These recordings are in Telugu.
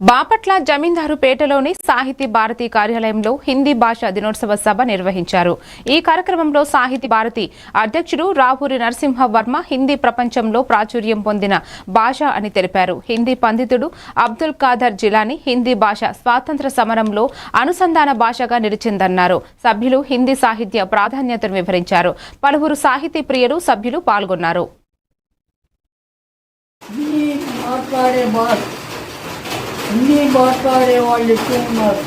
బాపట్ల జమీందారు పేటలోని సాహితీ భారతి కార్యాలయంలో హిందీ భాష దినోత్సవ సభ నిర్వహించారు. ఈ కార్యక్రమంలో సాహితీ భారతి అధ్యక్షుడు రావూరి నరసింహ వర్మ హిందీ ప్రపంచంలో ప్రాచుర్యం పొందిన భాష అని తెలిపారు. హిందీ పండితుడు అబ్దుల్ ఖాదర్ జిలాని హిందీ భాష స్వాతంత్ర సమరంలో అనుసంధాన భాషగా నిలిచిందన్నారు. సభ్యులు హిందీ సాహిత్య ప్రాధాన్యతను వివరించారు. పలువురు సాహితీ ప్రియులు సభ్యులు పాల్గొన్నారు. మాట్లాడే భాష హిందీ మాట్లాడే వాళ్ళు ఎక్కువ ఉన్నారు.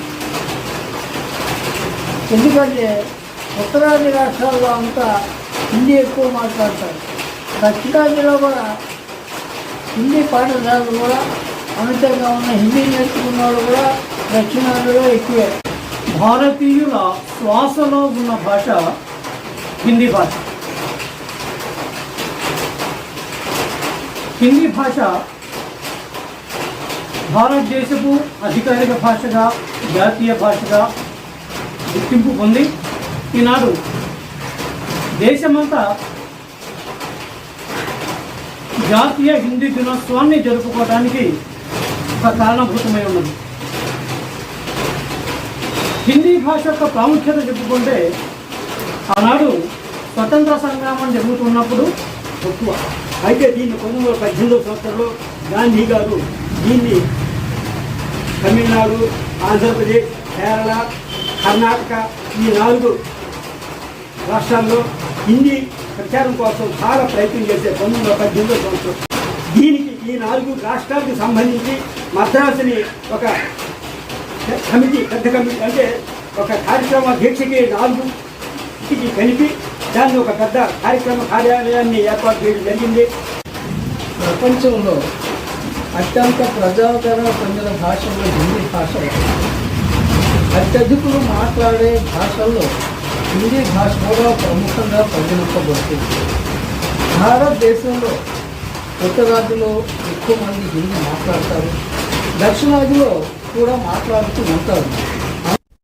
ఎందుకంటే ఉత్తరాది రాష్ట్రాల్లో అంతా హిందీ ఎక్కువ మాట్లాడతారు. దక్షిణాదిలో కూడా హిందీ పాఠశాలలు కూడా అమితంగా ఉన్న హిందీ నేర్చుకున్న వాళ్ళు కూడా దక్షిణాదిలో ఎక్కువే. భారతీయుల శ్వాసలో ఉన్న భాష హిందీ భాష. హిందీ భాష భారతదేశపు అధికారిక భాషగా జాతీయ భాషగా గుర్తింపు పొంది ఈనాడు దేశమంతా జాతీయ హిందీ దినోత్సవాన్ని జరుపుకోవడానికి ఒక కారణభూతమై ఉన్నది. హిందీ భాష యొక్క ప్రాముఖ్యత చెప్పుకుంటే ఆనాడు స్వతంత్ర సంగ్రామం జరుగుతున్నప్పుడు ఎక్కువ. అయితే దీన్ని పంతొమ్మిది వందల పద్దెనిమిదవ సంవత్సరంలో గాంధీ గారు దీన్ని తమిళనాడు ఆంధ్రప్రదేశ్ కేరళ కర్ణాటక ఈ నాలుగు రాష్ట్రాల్లో హిందీ ప్రచారం కోసం చాలా ప్రయత్నం చేసే పంతొమ్మిది వందల పద్దెనిమిదవ సంవత్సరం. దీనికి ఈ నాలుగు రాష్ట్రాలకు సంబంధించి మద్రాసుని ఒక కమిటీ పెద్ద కమిటీ అంటే ఒక కార్యక్రమ దీక్షకి నాలుగు ఇంటికి కలిపి దాన్ని ఒక పెద్ద కార్యక్రమ కార్యాలయాన్ని ఏర్పాటు చేయడం జరిగింది. ప్రపంచంలో అత్యంత ప్రజాదరణ పొందిన భాషల్లో హిందీ భాష అత్యధికులు మాట్లాడే భాషల్లో హిందీ భాష కూడా ప్రముఖంగా పరిగణించబడుతుంది భారతదేశంలో ఉత్తరాదిలో ఎక్కువ మంది హిందీ మాట్లాడతారు. దక్షిణాదిలో కూడా మాట్లాడుతూ ఉంటారు.